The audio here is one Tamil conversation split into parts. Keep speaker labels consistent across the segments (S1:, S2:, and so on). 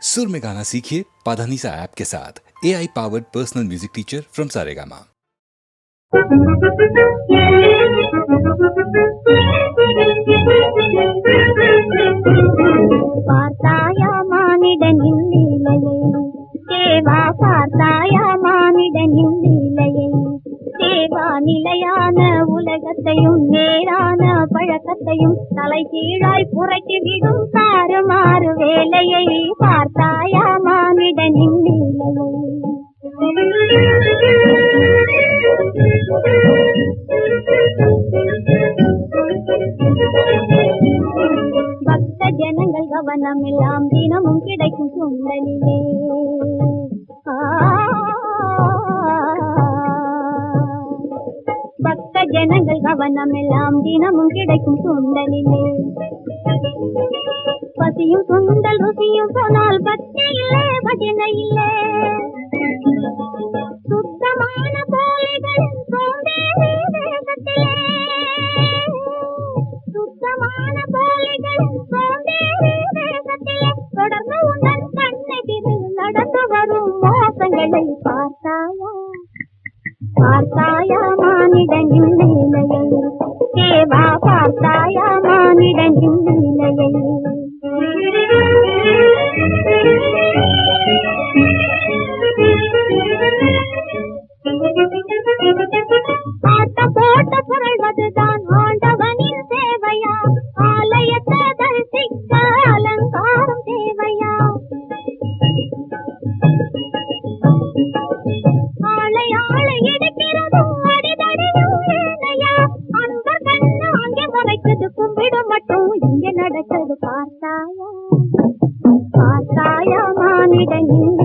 S1: सुर में गाना सीखिए पाधानीसा ऐप के साथ A I powered personal music teacher from Saregama
S2: பார்த்தாயா மானிட நின்னிலையை தேவா பார்த்தாயா மானிட நின்னிலையை தேவா நிலையான உலகத்தையும் நேரான பழக்க எல்லாத்தையும் தலை கீழாய் புரட்டி விடும் தாறுமாறு வேலையை பார்த்தாயா மானிடனின் பக்த ஜனங்கள் கவனம் எல்லாம் தினமும் கிடைக்கும் சுண்டலிலே. ஆ ஜனங்கள் கவனம் எல்லாம் தினமும் கிடைக்கும் சுண்டலிலே. பசியும் சுண்டல் ருசியும் சொன்னால் பச்சை இல்லை பஜனை இல்லை. பார்த்தாயா? பார்த்தாயா
S3: மானிடன் விடங்கும் கடலின்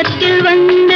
S4: உலகத்தில் வந்து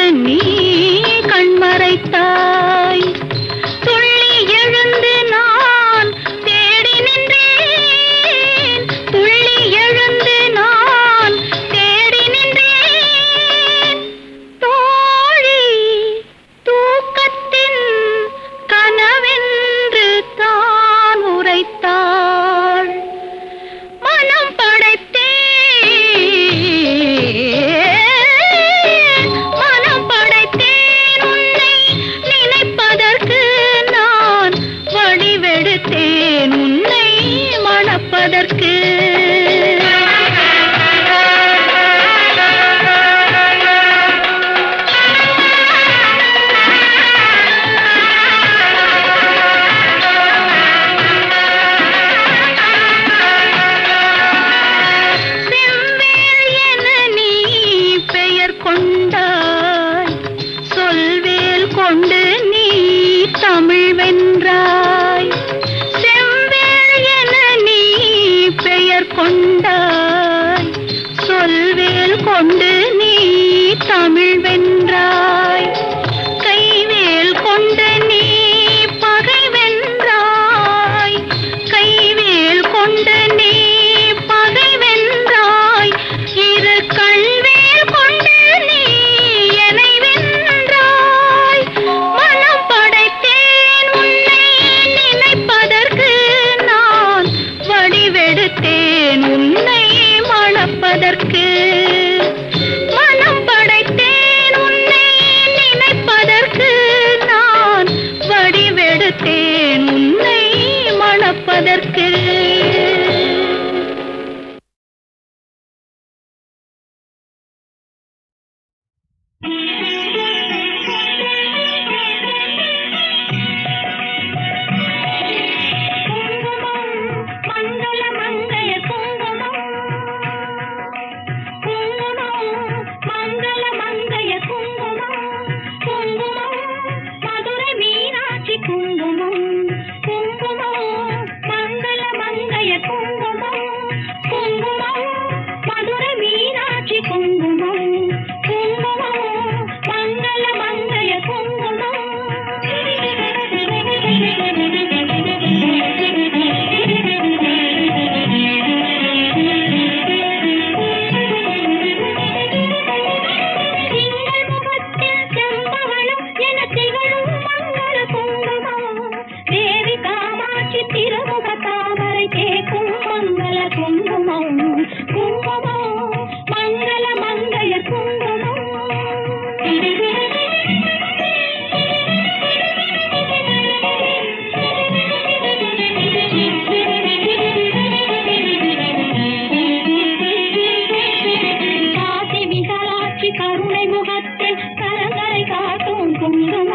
S4: பொங்கல்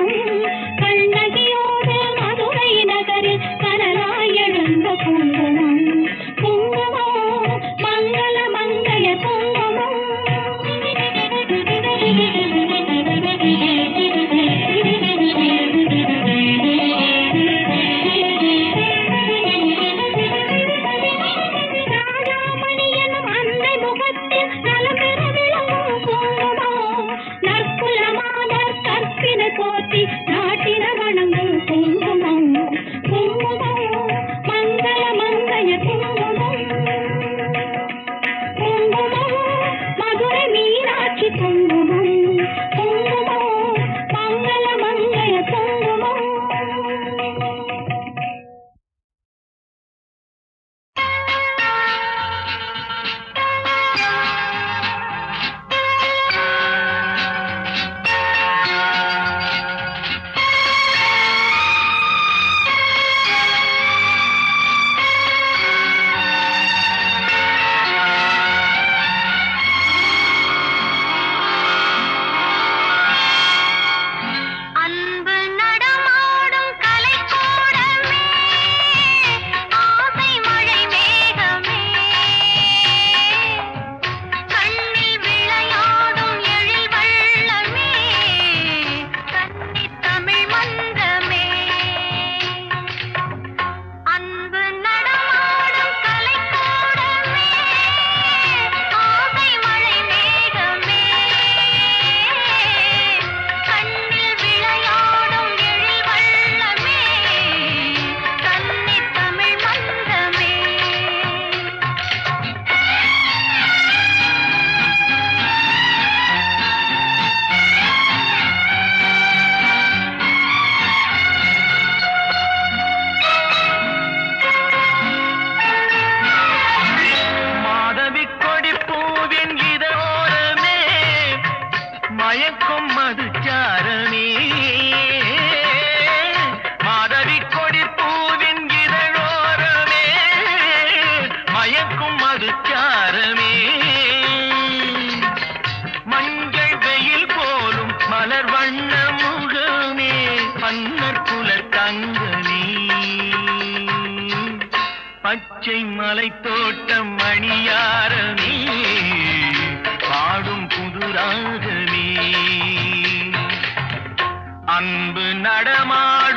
S4: பாடும் புதுராகமே. அன்பு நடமாடும்